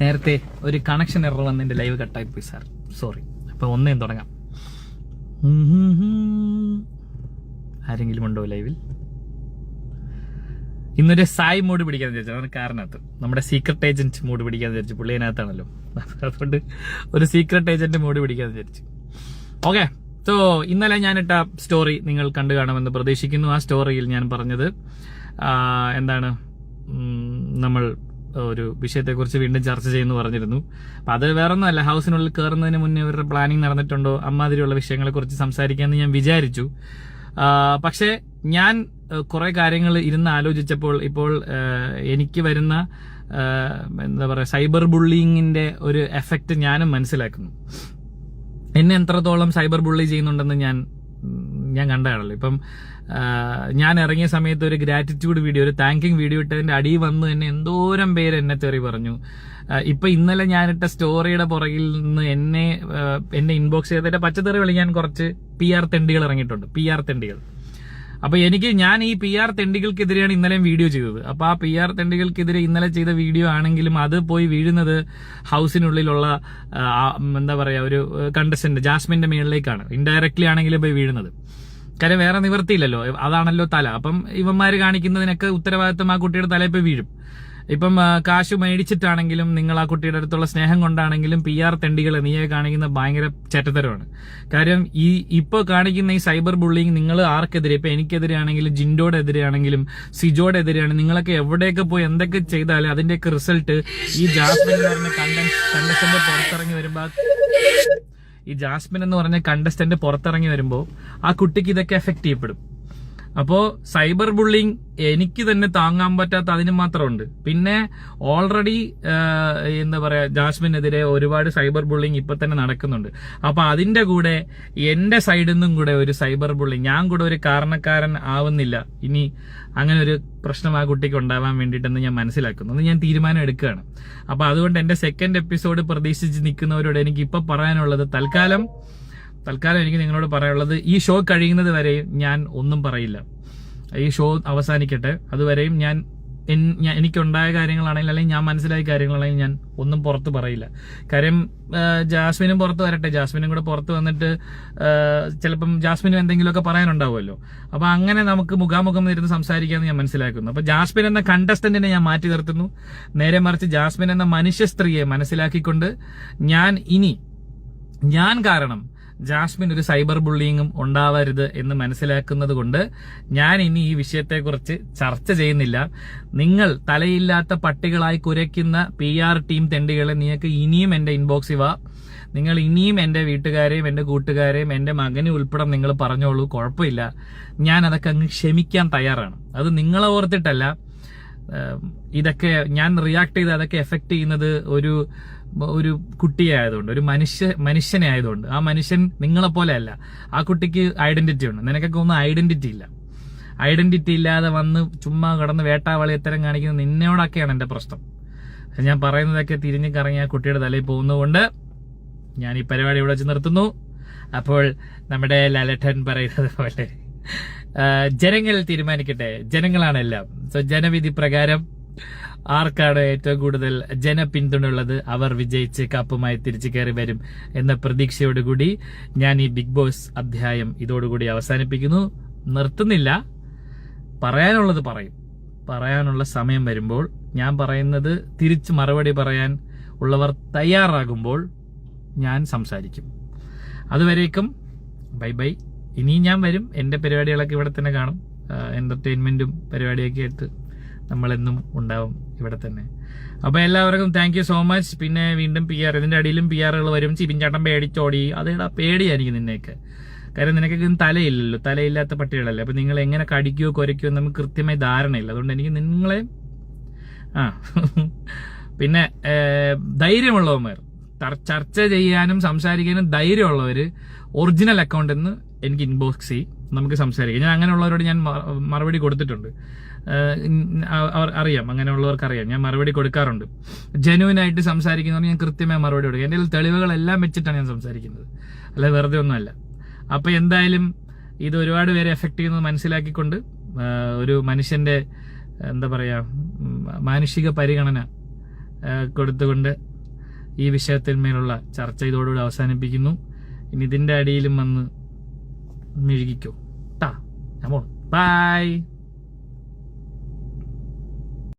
നേരത്തെ ഒരു connection error വന്ന് എന്റെ ലൈവ് കട്ടായി പോയി സാർ സോറി അപ്പോൾ ഒന്നേം തുടങ്ങാം. ആരെങ്കിലും ഉണ്ടോ ലൈവിൽ ഇന്നൊരു സായി മൂഡ് പിടിക്കാൻ വിചാരിച്ചു. അതാണ് കാരണത്ത് നമ്മുടെ സീക്രട്ട് ഏജന്റ് മൂഡ് പിടിക്കാൻ വിചാരിച്ചു. പുള്ളി അതിനകത്താണല്ലോ. അതുകൊണ്ട് ഒരു സീക്രട്ട് ഏജന്റ് മൂഡ് പിടിക്കാൻ വിചാരിച്ചു. ഓക്കെ സോ ഇന്നലെ ഞാനിട്ട സ്റ്റോറി നിങ്ങൾ കണ്ടു കാണുമെന്ന് പ്രതീക്ഷിക്കുന്നു. ആ സ്റ്റോറിയിൽ ഞാൻ പറഞ്ഞത് എന്താണ് നമ്മൾ ഒരു വിഷയത്തെക്കുറിച്ച് വീണ്ടും ചർച്ച ചെയ്യുന്നു പറഞ്ഞിരുന്നു. അപ്പൊ അത് വേറൊന്നുമല്ല. ഹൗസിനുള്ളിൽ കയറുന്നതിന് മുന്നേ ഇവരുടെ പ്ലാനിങ് നടന്നിട്ടുണ്ടോ? അമ്മാതിരിയുള്ള വിഷയങ്ങളെ കുറിച്ച് സംസാരിക്കാമെന്ന് ഞാൻ വിചാരിച്ചു. പക്ഷേ ഞാൻ കുറെ കാര്യങ്ങൾ ഇരുന്ന് ആലോചിച്ചപ്പോൾ ഇപ്പോൾ എനിക്ക് വരുന്ന എന്താ പറയുക സൈബർ ബുള്ളിങ്ങിന്റെ ഒരു എഫക്റ്റ് ഞാനും മനസ്സിലാക്കുന്നു. എന്നെ എത്രത്തോളം സൈബർ ബുള്ളി ചെയ്യുന്നുണ്ടെന്ന് ഞാൻ ഞാൻ കണ്ടതാണല്ലോ ഇപ്പം ഞാൻ ഇറങ്ങിയ സമയത്ത് ഒരു ഗ്രാറ്റിറ്റ്യൂഡ് വീഡിയോ ഒരു താങ്കിങ് വീഡിയോ ഇട്ടതിന്റെ അടി വന്ന് തന്നെ എന്തോരം പേര് എന്നെ തെറി പറഞ്ഞു. ഇപ്പൊ ഇന്നലെ ഞാനിട്ട സ്റ്റോറിയുടെ പുറകിൽ നിന്ന് എന്നെ എന്നെ ഇൻബോക്സ് ചെയ്തതിന്റെ പച്ചത്തെറി വിളിക്കാൻ കുറച്ച് പി ആർ തെണ്ടികൾ ഇറങ്ങിയിട്ടുണ്ട്. പി ആർ തെണ്ടികൾ. അപ്പൊ എനിക്ക് ഞാൻ ഈ പി ആർ തെണ്ടികൾക്കെതിരെയാണ് ഇന്നലെയും വീഡിയോ ചെയ്തത്. അപ്പൊ ആ പി ആർ തെണ്ടികൾക്കെതിരെ ഇന്നലെ ചെയ്ത വീഡിയോ ആണെങ്കിലും അത് പോയി വീഴുന്നത് ഹൗസിനുള്ളിലുള്ള എന്താ പറയാ ഒരു കണ്ടസ്റ്റന്റ് ജാസ്മിന്റെ മേളിലേക്കാണ്. ഇൻഡയറക്ട്ലി ആണെങ്കിലും പോയി വീഴുന്നത്. കാര്യം വേറെ നിവർത്തിയില്ലല്ലോ അതാണല്ലോ തല. അപ്പം ഇവന്മാര് കാണിക്കുന്നതിനൊക്കെ ഉത്തരവാദിത്വം ആ കുട്ടിയുടെ തലയിൽ പോയി വീഴും. ഇപ്പം കാശ് മേടിച്ചിട്ടാണെങ്കിലും നിങ്ങൾ ആ കുട്ടിയുടെ അടുത്തുള്ള സ്നേഹം കൊണ്ടാണെങ്കിലും പി ആർ തെണ്ടികളെ നീയെ കാണിക്കുന്ന ഭയങ്കര ചേറ്റത്തരമാണ്. കാര്യം ഈ ഇപ്പോൾ കാണിക്കുന്ന ഈ സൈബർ ബുള്ളിങ് നിങ്ങൾ ആർക്കെതിരെ? ഇപ്പം എനിക്കെതിരെയാണെങ്കിലും ആണെങ്കിലും എതിരെയാണെങ്കിലും സിജോടെ എതിരെയാണ് നിങ്ങളൊക്കെ എവിടെയൊക്കെ പോയി എന്തൊക്കെ ചെയ്താലും അതിന്റെയൊക്കെ റിസൾട്ട് ഈ ജാസ്മിൻ പറഞ്ഞ കണ്ടന്റ് കണ്ടസ്റ്റന്റ് പുറത്തിറങ്ങി വരുമ്പോൾ ഈ ജാസ്മിൻ എന്ന് പറഞ്ഞ കണ്ടസ്റ്റന്റ് പുറത്തിറങ്ങി വരുമ്പോൾ ആ കുട്ടിക്ക് ഇതൊക്കെ എഫക്ട് ചെയ്യപ്പെടും. അപ്പോ സൈബർ ബുള്ളിങ് എനിക്ക് തന്നെ താങ്ങാൻ പറ്റാത്ത അതിന് മാത്രമുണ്ട്. പിന്നെ ഓൾറെഡി എന്താ പറയാ ജാസ്മിനെതിരെ ഒരുപാട് സൈബർ ബുള്ളിങ് ഇപ്പൊ തന്നെ നടക്കുന്നുണ്ട്. അപ്പൊ അതിന്റെ കൂടെ എന്റെ സൈഡിൽ നിന്നും കൂടെ ഒരു സൈബർ ബുള്ളിങ്. ഞാൻ കൂടെ ഒരു കാരണക്കാരൻ ആവുന്നില്ല. ഇനി അങ്ങനെ ഒരു പ്രശ്നം ആ കുട്ടിക്ക് ഉണ്ടാവാൻ വേണ്ടിയിട്ടെന്ന് ഞാൻ മനസ്സിലാക്കുന്നു. അത് ഞാൻ തീരുമാനം എടുക്കുകയാണ്. അപ്പൊ അതുകൊണ്ട് എന്റെ സെക്കൻഡ് എപ്പിസോഡ് പ്രതീക്ഷിച്ച് നിൽക്കുന്നവരോട് എനിക്ക് ഇപ്പൊ പറയാനുള്ളത് തൽക്കാലം തൽക്കാലം എനിക്ക് നിങ്ങളോട് പറയാനുള്ളത് ഈ ഷോ കഴിയുന്നത് വരെയും ഞാൻ ഒന്നും പറയില്ല. ഈ ഷോ അവസാനിക്കട്ടെ. അതുവരെയും ഞാൻ എനിക്കുണ്ടായ കാര്യങ്ങളാണെങ്കിൽ അല്ലെങ്കിൽ ഞാൻ മനസ്സിലായ കാര്യങ്ങളാണെങ്കിൽ ഞാൻ ഒന്നും പുറത്ത് പറയില്ല. കാര്യം ജാസ്മിനും പുറത്ത് വരട്ടെ. ജാസ്മിനും കൂടെ പുറത്ത് വന്നിട്ട് ചിലപ്പം ജാസ്മിനും എന്തെങ്കിലുമൊക്കെ പറയാനുണ്ടാവുമല്ലോ. അപ്പൊ അങ്ങനെ നമുക്ക് മുഖാമുഖം ഇരുന്ന് സംസാരിക്കാമെന്ന് ഞാൻ മനസ്സിലാക്കുന്നു. അപ്പൊ ജാസ്മിൻ എന്ന കണ്ടസ്റ്റന്റിനെ ഞാൻ മാറ്റി നിർത്തുന്നു. നേരെ മറിച്ച് ജാസ്മിൻ എന്ന മനുഷ്യ സ്ത്രീയെ മനസ്സിലാക്കിക്കൊണ്ട് ഞാൻ ഇനി ഞാൻ കാരണം ജാസ്മിൻ ഒരു സൈബർ ബുള്ളിങ്ങും ഉണ്ടാവരുത് എന്ന് മനസ്സിലാക്കുന്നത് കൊണ്ട് ഞാൻ ഇനി ഈ വിഷയത്തെക്കുറിച്ച് ചർച്ച ചെയ്യുന്നില്ല. നിങ്ങൾ തലയില്ലാത്ത പട്ടികളായി കുരയ്ക്കുന്ന പി ആർ ടീം തെണ്ടികളെ നിങ്ങൾക്ക് ഇനിയും എന്റെ ഇൻബോക്സിൽ വാ. നിങ്ങൾ ഇനിയും എന്റെ വീട്ടുകാരെയും എന്റെ കൂട്ടുകാരെയും എന്റെ മകനെ ഉൾപ്പെടെ നിങ്ങൾ പറഞ്ഞോളൂ കുഴപ്പമില്ല. ഞാൻ അതൊക്കെ അങ്ങ് ക്ഷമിക്കാൻ തയ്യാറാണ്. അത് നിങ്ങളെ ഓർത്തിട്ടല്ല ഇതൊക്കെ ഞാൻ റിയാക്ട് ചെയ്ത് അതൊക്കെ എഫക്ട് ചെയ്യുന്നത് ഒരു ഒരു കുട്ടിയെ ആയതുകൊണ്ട് ഒരു മനുഷ്യ മനുഷ്യനെ ആയതുകൊണ്ട്. ആ മനുഷ്യൻ നിങ്ങളെ പോലെ അല്ല. ആ കുട്ടിക്ക് ഐഡന്റിറ്റി ഉണ്ട്. നിനക്കൊക്കെ ഒന്നും ഐഡന്റിറ്റി ഇല്ല. ഐഡന്റിറ്റി ഇല്ലാതെ വന്ന് ചുമ്മാ കിടന്ന് വേട്ടാവളി ഇത്തരം കാണിക്കുന്നത് നിന്നോടൊക്കെയാണ് എന്റെ പ്രശ്നം. ഞാൻ പറയുന്നതൊക്കെ തിരിഞ്ഞു കറങ്ങി ആ കുട്ടിയുടെ തലയിൽ പോകുന്നതുകൊണ്ട് ഞാൻ ഈ പരിപാടി ഇവിടെ വെച്ച് നിർത്തുന്നു. അപ്പോൾ നമ്മുടെ ലലട്ടൻ പറയുന്നത് പോലെ ജനങ്ങൾ തീരുമാനിക്കട്ടെ. ജനങ്ങളാണ് എല്ലാം സോ ജനവിധി പ്രകാരം ആർക്കാണ് ഏറ്റവും കൂടുതൽ ജനപിന്തുണയുള്ളത് അവർ വിജയിച്ച് കപ്പുമായി തിരിച്ചു കയറി വരും എന്ന പ്രതീക്ഷയോടുകൂടി ഞാൻ ഈ ബിഗ് ബോസ് അധ്യായം ഇതോടുകൂടി അവസാനിപ്പിക്കുന്നു. നിർത്തുന്നില്ല. പറയാനുള്ളത് പറയും. പറയാനുള്ള സമയം വരുമ്പോൾ ഞാൻ പറയുന്നത് തിരിച്ച് മറുപടി പറയാൻ ഉള്ളവർ തയ്യാറാകുമ്പോൾ ഞാൻ സംസാരിക്കും. അതുവരേക്കും. Bye bye. ഇനിയും ഞാൻ വരും. എന്റെ പരിപാടികളൊക്കെ ഇവിടെ തന്നെ കാണും. എന്റർടൈൻമെന്റും പരിപാടിയൊക്കെ ആയിട്ട് നമ്മളെന്നും ഉണ്ടാവും ഇവിടെ തന്നെ. അപ്പോൾ എല്ലാവർക്കും താങ്ക് യു സോ മച്ച് പിന്നെ വീണ്ടും പി ആർ ഇതിന്റെ അടിയിലും പി ആറുകൾ വരും. ചിപിഞ്ചാട്ടം പേടിച്ചോടി. അതേടാ പേടിയായിരിക്കും നിന്നെയൊക്കെ. കാരണം നിനക്കൊക്കെ തലയില്ലല്ലോ. തലയില്ലാത്ത പട്ടികളല്ലേ. അപ്പൊ നിങ്ങൾ എങ്ങനെ കടിക്കുകയോ കുരയ്ക്കുകയോ നമുക്ക് കൃത്യമായി ധാരണയില്ല. അതുകൊണ്ട് എനിക്ക് നിങ്ങളെ ആ പിന്നെ ധൈര്യമുള്ളവന്മാർ. ചർച്ച ചെയ്യാനും സംസാരിക്കാനും ധൈര്യമുള്ളവർ ഒറിജിനൽ അക്കൗണ്ട് എന്ന് എനിക്ക് ഇൻബോക്സ് ചെയ് നമുക്ക് സംസാരിക്കാം. ഞാൻ അങ്ങനെയുള്ളവരോട് ഞാൻ മറുപടി കൊടുത്തിട്ടുണ്ട്. അവർ അറിയാം. അങ്ങനെയുള്ളവർക്ക് അറിയാം. ഞാൻ മറുപടി കൊടുക്കാറുണ്ട്. ജെനുവിൻ ആയിട്ട് സംസാരിക്കുന്നവർ ഞാൻ കൃത്യമായി മറുപടി കൊടുക്കും. എന്റെ തെളിവുകളെല്ലാം വെച്ചിട്ടാണ് ഞാൻ സംസാരിക്കുന്നത്. അല്ല വെറുതെ ഒന്നുമല്ല. അപ്പൊ എന്തായാലും ഇത് ഒരുപാട് പേരെ എഫക്ട് ചെയ്യുന്നത് മനസ്സിലാക്കിക്കൊണ്ട് ഒരു മനുഷ്യന്റെ എന്താ പറയാ ഉം, മാനുഷിക പരിഗണന കൊടുത്തുകൊണ്ട് ഈ വിഷയത്തിന്മേലുള്ള ചർച്ച ഇതോടുകൂടി അവസാനിപ്പിക്കുന്നു. ഇനി ഇതിന്റെ അടിയിലും വന്ന് ミュージック業。た、やもん。バイ。